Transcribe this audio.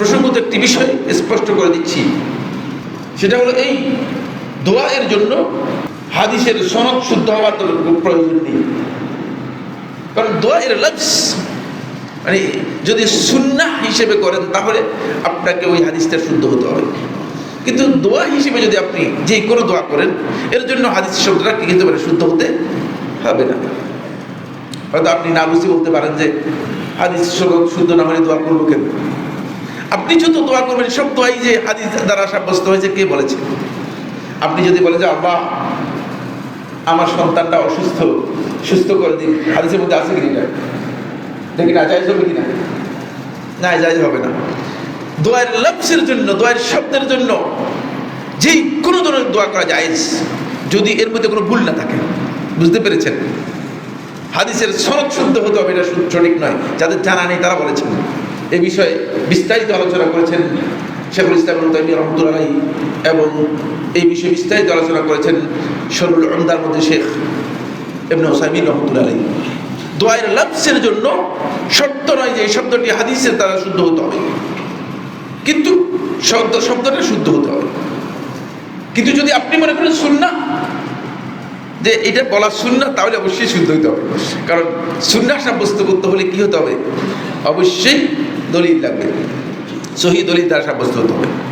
প্রসঙ্গত একটি বিষয় স্পষ্ট করে দিচ্ছি। সেটা হলো এই দোয়া এর জন্য হাদিসের সনদ শুদ্ধ হওয়ার প্রয়োজন নেই। কারণ দোয়া এর লফস মানে যদি সুন্না হিসেবে করেন তাহলে আপনাকে ওই হাদিসটা শুদ্ধ হতে হবে। কিন্তু দোয়া হিসেবে যদি আপনি যে কোনো দোয়া করেন, এর জন্য হাদিস শব্দটা কি কিন্তু মানে শুদ্ধ হতে হবে না। হয়তো আপনি না বুঝতে বলতে পারেন যে হাদিস শব্দ শুদ্ধ না হলে দোয়া করব কেন? আপনি যত দোয়া করবেন, সব দোয়াই যে হাদিস দ্বারা সাব্যস্ত হয়েছে, কে বলেছে? আপনি যদি বলেন যে, আল্লাহ, আমার সন্তানটা অসুস্থ, সুস্থ করে দিন। হাদিসের মধ্যে আছে কিনা দেখি না যাই হবে কিনা না? যাই হবে না। দোয়ার লফসের জন্য, দোয়ার শব্দের জন্য যে কোনো ধরনের দোয়া করা যায় যদি এর মধ্যে কোনো ভুল না থাকে। বুঝতে পেরেছেন? হাদিসের সনদ শুদ্ধ হতে হবে, এটা সঠিক নয়। যাদের জানা নেই, তারা বলেছেন। এ বিষয়ে বিস্তারিত আলোচনা করেছেন শেখুল ইসলাম তাইমি রহমতুল্লাহ এবং এই বিষয়ে বিস্তারিত আলোচনা করেছেন শরুল আমদার মধ্যে শেখ এমনি ওসাইমিন রহমতুল্লাহ দোয়ার লফসের জন্য শর্ত নয় যে এই শব্দটি হাদিসের দ্বারা শুদ্ধ হতে হবে। কিন্তু শব্দ শব্দটা শুদ্ধ হতে হবে। কিন্তু যদি আপনি মনে করেন সুন্না যে এটা বলা সুন্না তাহলে অবশ্যই শুদ্ধ হতে হবে। কারণ সুন্না সাব্যস্ত করতে হলে কি হতে হবে? অবশ্যই দলিল লাগবে। সহি দলিল দ্বারা সাব্যস্ত হতে হবে।